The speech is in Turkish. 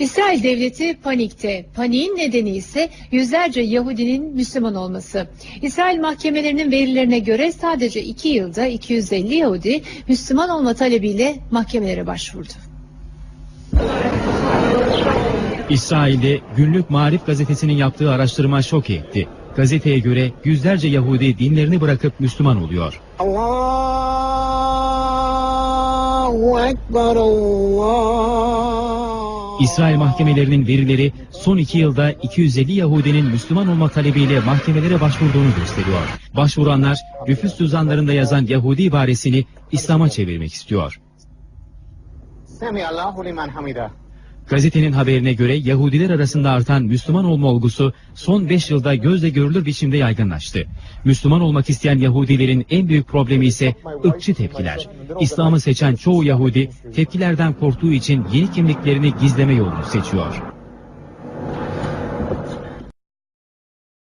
İsrail devleti panikte. Paniğin nedeni ise yüzlerce Yahudinin Müslüman olması. İsrail mahkemelerinin verilerine göre sadece 2 yılda 250 Yahudi Müslüman olma talebiyle mahkemelere başvurdu. İsrail'de Günlük Marif gazetesinin yaptığı araştırma şok etti. Gazeteye göre yüzlerce Yahudi dinlerini bırakıp Müslüman oluyor. Allahu Ekber Allah. İsrail mahkemelerinin verileri son iki yılda 250 Yahudinin Müslüman olma talebiyle mahkemelere başvurduğunu gösteriyor. Başvuranlar nüfus cüzdanlarında yazan Yahudi ibaresini İslam'a çevirmek istiyor. Gazetenin haberine göre Yahudiler arasında artan Müslüman olma olgusu son 5 yılda gözle görülür biçimde yaygınlaştı. Müslüman olmak isteyen Yahudilerin en büyük problemi ise ırkçı tepkiler. İslam'ı seçen çoğu Yahudi tepkilerden korktuğu için yeni kimliklerini gizleme yolunu seçiyor.